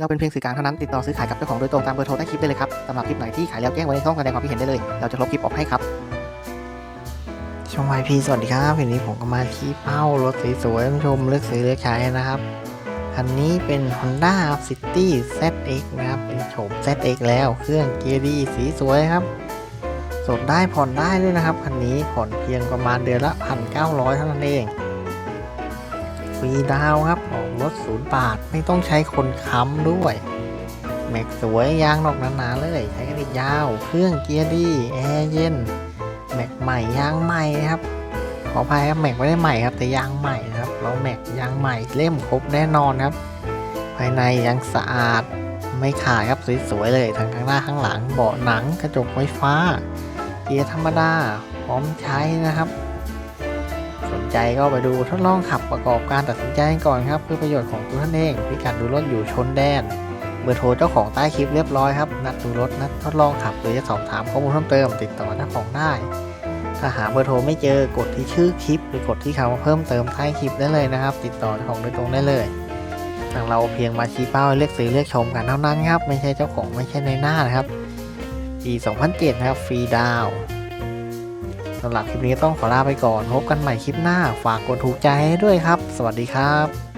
เราเป็นเพียงสื่อกลางเท่านั้นติดต่อซื้อขายกับเจ้าของโดยตรงตามเบอร์โทรใต้คลิปได้เลยครับสำหรับคลิปไหนที่ขายแล้วแจ้งไว้ในช่องแสดงความคิดเห็นได้เลย เราจะลบคลิปออกให้ครับช่องไวพีสวัสดีครับวันนี้ผมก็มาที่เป้ารถสวยๆชมเลือกซื้อเลือกใช้นะครับคันนี้เป็น Honda City ZX นะครับเป็นโฉม ZX แล้วเครื่องเกียร์ดีสีสวยครับสดได้ผ่อนได้ด้วยนะครับคันนี้ผ่อนเพียงประมาณเดือนละ 1,900เท่านั้นเอง ฟรีดาวครับ ออกรถศูนย์บาท ไม่ต้องใช้คนค้ำด้วย แม็กสวยยางนอกหนาๆเลย ใช้กันอีกยาว เครื่องเกียร์ดี แอร์เย็น แม็กใหม่ยางใหม่ครับ ขออภัยครับแม็กไม่ได้ใหม่ครับ แต่ยางใหม่ครับเราแม็กยางใหม่เล่มครบแน่นอนครับ ภายในยังสะอาดไม่ขาดครับสวยๆเลยทั้งข้างหน้าข้างหลังเบาะหนังกระจกไฟฟ้า เกียร์ธรรมดาพร้อมใช้นะครับ สนใจก็ไปดูทดลองขับประกอบการตัดสินใจก่อนครับ เพื่อประโยชน์ของตัวท่านเองพิกัดดูรถอยู่ชนแดนเบอร์โทรเจ้าของใต้คลิปเรียบร้อยครับ นัดดูรถนัดทดลองขับหรือจะสอบถามข้อมูลเพิ่มเติม ติดต่อเจ้าของได้ ถ้าหาเบอร์โทรไม่เจอกดที่ชื่อคลิป หรือกดที่คำว่าเพิ่มเติมใต้คลิปได้เลยนะครับ ติดต่อเจ้าของโดยตรงได้เลยทางเราเพียงมาชี้เป้าเลือกซื้อเลือกชมกันเท่านั้นครับไม่ใช่เจ้าของไม่ใช่ในหน้านะครับปี 2007 นะครับฟรีดาว สำหรับคลิปนี้ต้องขอลาไปก่อน พบกันใหม่คลิปหน้า ฝากกดถูกใจให้ด้วยครับ สวัสดีครับ